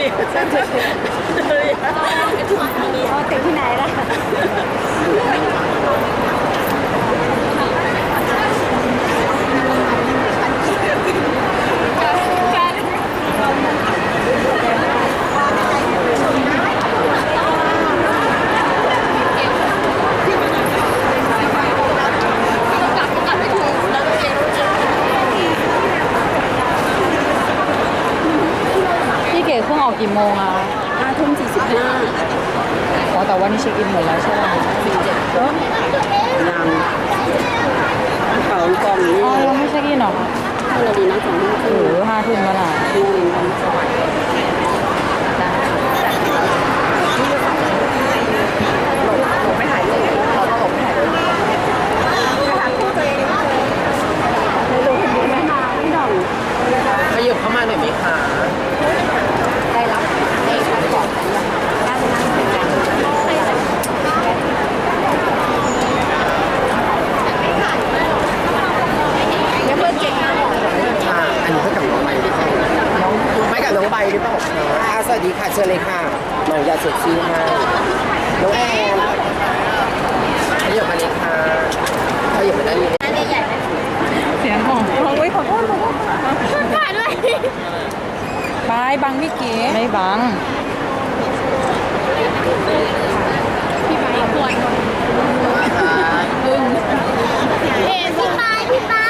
ติดที่ไหนล่ะ พี่เก๋เครื่ องออกกี่โมงอะห้าทุ่มสี่สิบห้าอ๋อแต่ว่านี่เช็คอินหมดแล้วใช่ไหมยังกระเป๋ากล่องนี่อ๋อยังไม่เช็คอินเหรอคะเท่าไหร่ดีนะสองห้าโอ้ทุ่มโหห้าทุ่มแล้วล่ะ นี่เหมือนกันสวัสดีไม่ถ่ายรูปเราก็ไม่ถ่ายรูปถ่ายคู่ตัวเองเลยดูคนนี้ไม่มาพี่หน่อง ขยับเข้ามาหน่อยไหมคะ ได้รับได้รับของกันยังน่าจะนั่งคุยกันเดี๋ยวเพื่อนเก่งนะบอก ค่ะ อันนี้เพื่อกับน้องใบหรือเปล่าน้องไม่กับน้องใบหรือเปล่าคะอ่าสวัสดีค่ะ เชิญเลยค่ะน้องยาเสพซีให้น้องแอนขยับมาเลยค่ะ ขยับมาด้านนี้เสียงของโอ้ยขอโทษขอโทษขายด้วยบายบังพี่เก๋ไม่บัง พี่ไม้ควรเอ๊พี่ไม้พี่ไม้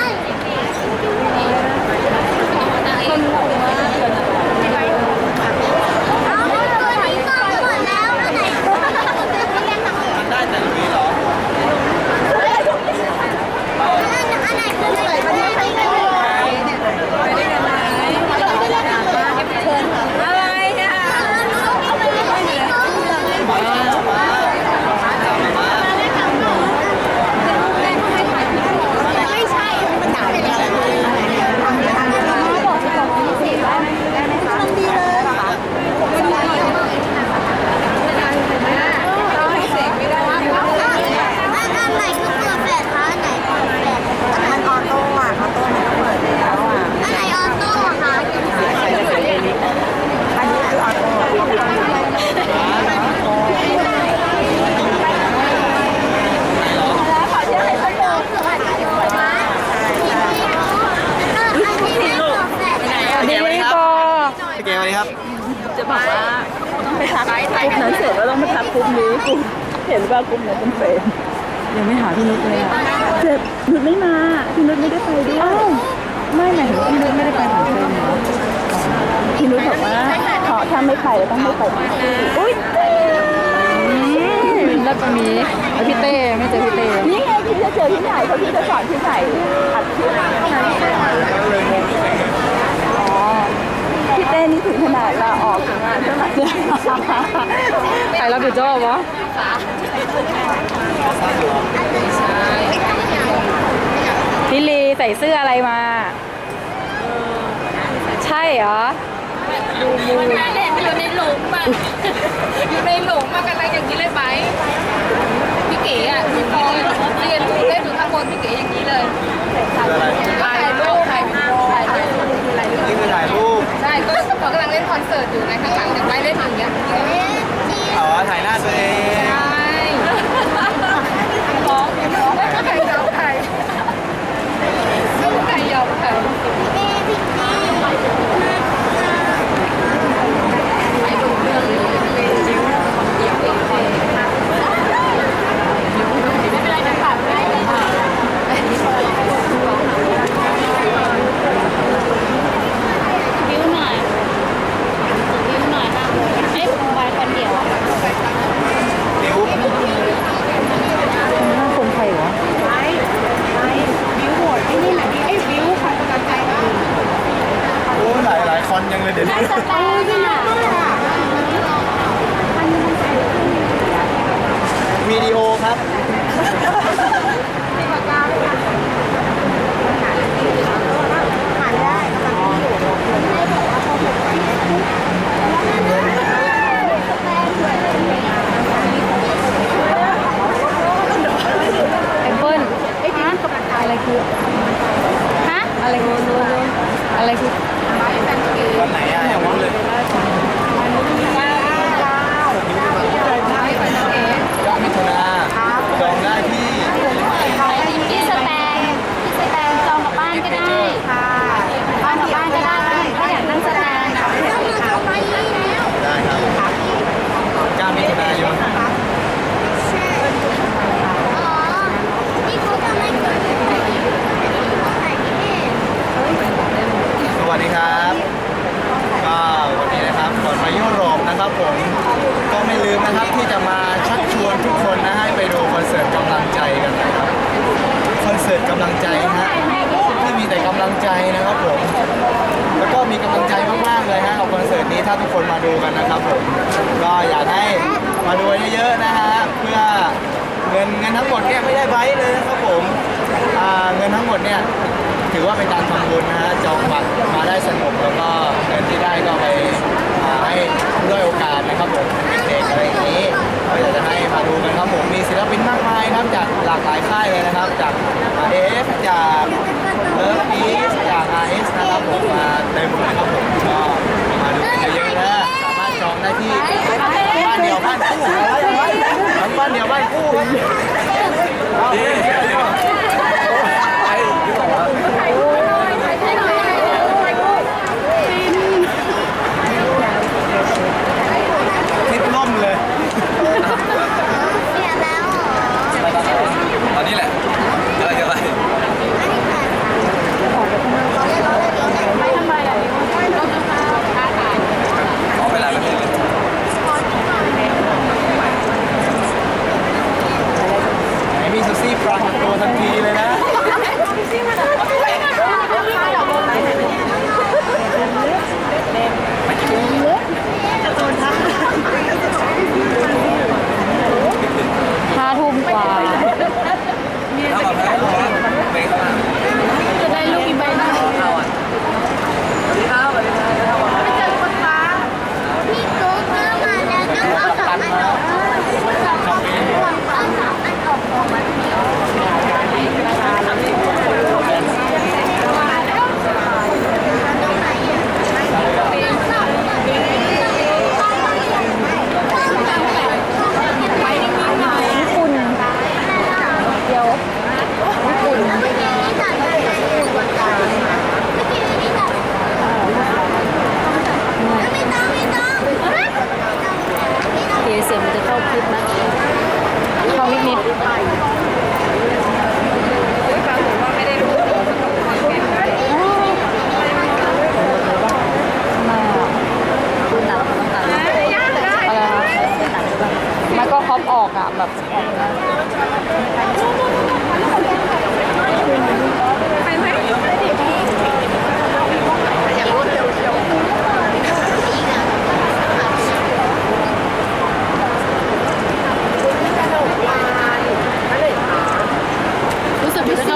คนงงมากเอาตัวนี้ก่อนหมดแล้วอันไหนได้แต่ลุยเหรออันไหนคือไหนประเทศไปกันเลยอะไรเนี่ยไม่ใช่มันด่าเป็นอะไรบอกจะบอกที่สิได้ไหมได้ไหมคะดีเลยอันไหนคือเปิดแฟลชคะอันไหนเปิดแฟลชอันไหนออโต้อะออโต้มันก็เปิดแล้วอะอันไหนออโต้อะคะอันนี้คือออโต้ ดีปอ พี่เก๋ส วัสดีครับ จะบอกว่าต้องไปทักกลุ่มนั้นเสร็จแล้วต้องไปทักกลุ่มนี้กลุ่มเห็นว่ากลุ่มไหนเป็นเฟรนยังไม่หาพี่นุชเลยอะเจ็บนุชไม่มาพี่นุชไม่ได้ไปด้วยไม่หมายถึงว่าพี่นุชไม่ได้ไปของเฟรมเหรอพี่นุชบอกว่าขอถ้าไม่ไปแล้วต้องไม่ไปทั้งคู่อุ้ยอืมแล้วก็มีแล้วพี่เต้ไม่เจอพี่เต้นี่ไงพี่จะเจอที่ไหนเพราะพี่จะสอนที่ไหนอัดคลิปอ๋อพี่เต้นี่ถึงขนาดลาออกจากงานเท่าไหร่ ใครรับผิดชอบวะพี่ลีใส่เสื้ออะไรมา ใช่เหรอมันน่เห็นอยู่ในหลุมอะอยู่ในหลุมมากกันอะไรอย่างนี้เลยไหมพี่เก๋อะพี่พอเรียนเล่นอยู่ข้างบนพี่เก๋อย่างนี้เลย ถ้าทุกคนมาดูกันนะครับผมก็อยากให้มาดูเยอะๆนะฮะเพื่อเงินเงินทั้งหมดเนี่ยไม่ได้ไว้เลยนะครับผมอ่าเงินทั้งหมดเนี่ยถือว่าเป็นการทำบุญนะฮะจองบัตรมาได้สนุกแล้วก็เงินที่ได้ก็ไปอ่าให้ด้วยโอกาสนะครับผมเด็กๆอะไรอย่างนี้ก็อยากจะให้มาดูกันครับผมมีศิลปินมากมายครับจากหลากหลายค่ายเลยนะครับ จากเอฟจากเลิฟอีสจากอเอสนะครับผมมาเต็มเลยครับผมก็มาดูกันเยอะๆนะ สามารถจองได้ที่บ้านเดียวบ้านคู่บ้านเดียวบ้านคู่ครับ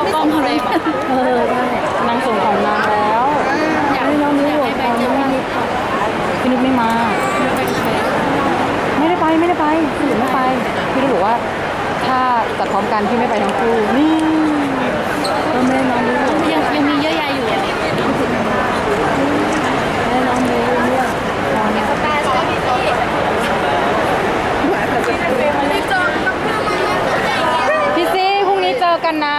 รู้สึกจะเข้ากล้องเลยเออได้นางส่งของนางแล้วอยากให้น้องนิ้วหัวไปพี่นุ๊กไม่มา ไม่ได้ไปไม่ได้ไปพี่นุ๊กไม่ไปพี่นุ๊กบอกว่า ถ้าจัดพร้อมกันพี่ไม่ไปทั้งคู่นี่ก็ไม่น้องนิ้วหัวยังยังมีเยอะแยะอยู่ไม่น้องนิ้วเนี่ยนอนเนี่ยพี่ซี่พรุ่งนี้เจอกันนะ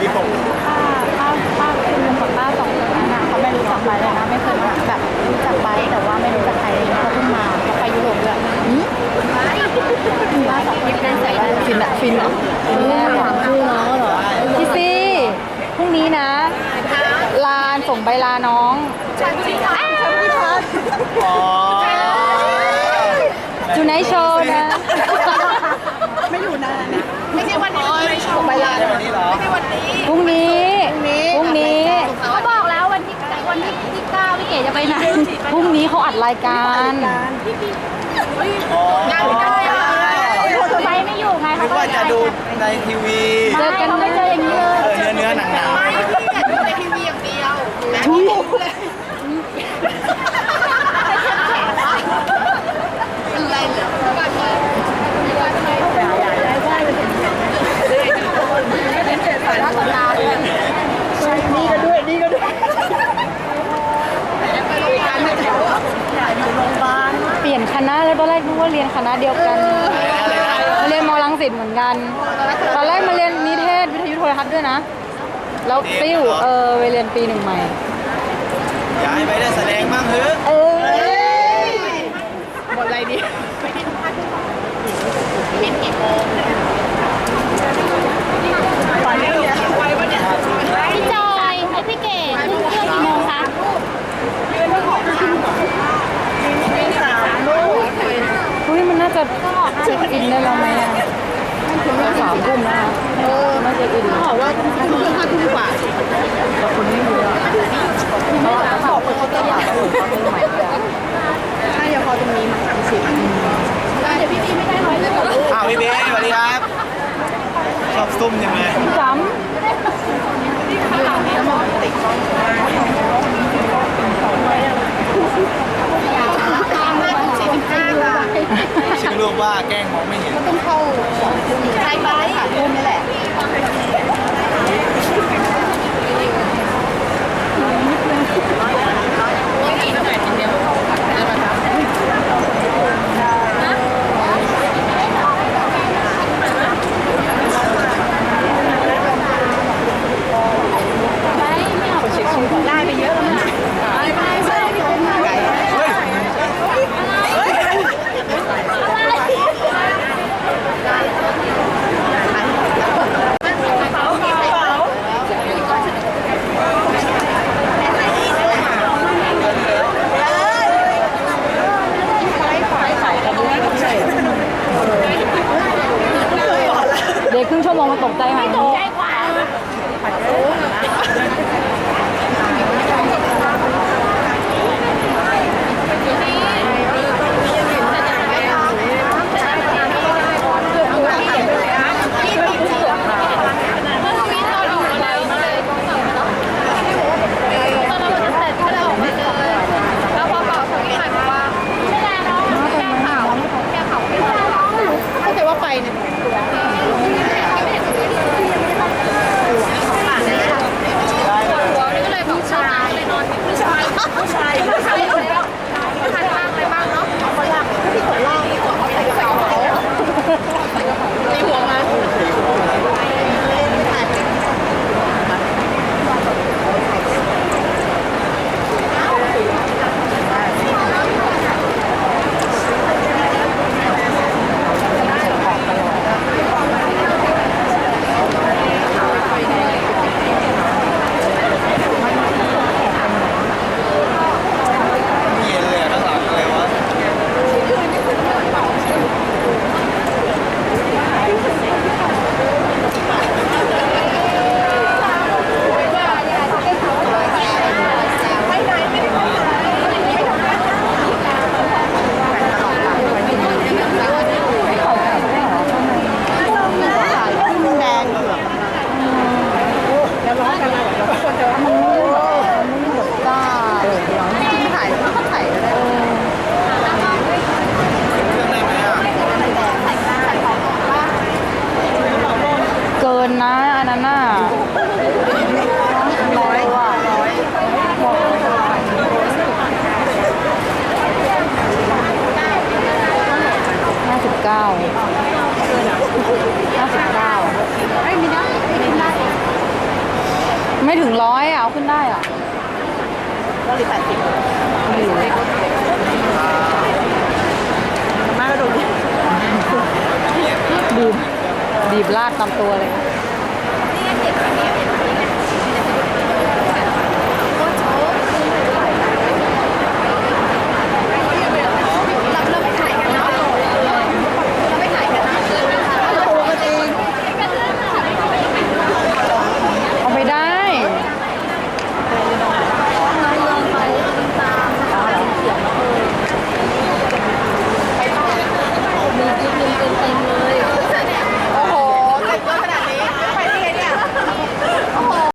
มีผม ป้าป้าป้าคุณลุงกับป้าสองคนนั้นน่ะเขาไม่รู้จักไบร์ทเลยนะไม่เคยมาแบบรู้จักไบร์ทแต่ว่าไม่รู้จักใครเลยเขาเพิ่งมาเขาไปยุโรปด้วยหืมป้าสองคนเป็นใส่ได้ฟินอะฟินอะฟินแน่ถามชื่อน้องเหรอพี่ซี่พรุ่งนี้นะ ลานส่งใบลาน้องฉันพี่พัดฉันพี่พัด อ๋อ จูไนโชว์นะ ไม่ใช่วันนี้ ไปลาในวันนี้เหรอ พรุ่งนี้พรุ่งนี้เขาบอกแล้ววันที่วันที่ที่เก้าพี่เก๋จะไปไหนพรุ่งนี้เขาอัดรายการอ๋อไปไม่อยู่ไงนึกว่าจะดูในทีวีเจอกันไม่เจออย่างนี้เลย เออเนื้อเนื้อหนังหนังดูในทีวีอย่างเดียวเปลี่ยนคณะแล้วตอนแรกนึกว่า เรียนคณะเดียวกันมาเรียนมอลังสิตเหมือนกัน ตอนแรกมาเรียนนิเทศวิทยุโทรทัศน์ด้วยนะ แล้วไปอยู่เออไปเรียนปีหนึ่งใหม่ ย้ายไปได้แสดงบ้างเถอะเออหมดอะไรดีพี่จอยไอพี่เก๋ขึ้นเครื่องกี่โมงคะอุ้ยมันน่าจะเช็คอินได้แล้วไหมอะสามทุ่มนะคะเออน่าจะอินบอกว่าขึ้น เครื่องห้าทุ่มกว่าแต่คนไม่รู้อะเพราะว่าเขาเปิดเขาจะอยากดูเขาเป็นใหม่เลยใช่เดี๋ยวพอตรงนี้มันสามสิบเดี๋ยวพี่พี่ไม่ได้ร้อยเลยอ้าวพี่เบ้สวัสดีครับ ชอบซุ่มยังไงจำ ชื่อลูกว่าแกล้งมองไม่เห็น ใช่ไหมค่ะรุ่นนี่แหละ เดี๋ยวครึ่งชั่วโมงมาตกใจไหมตกใจกว่า บีบบีบลาดตามตัวเลย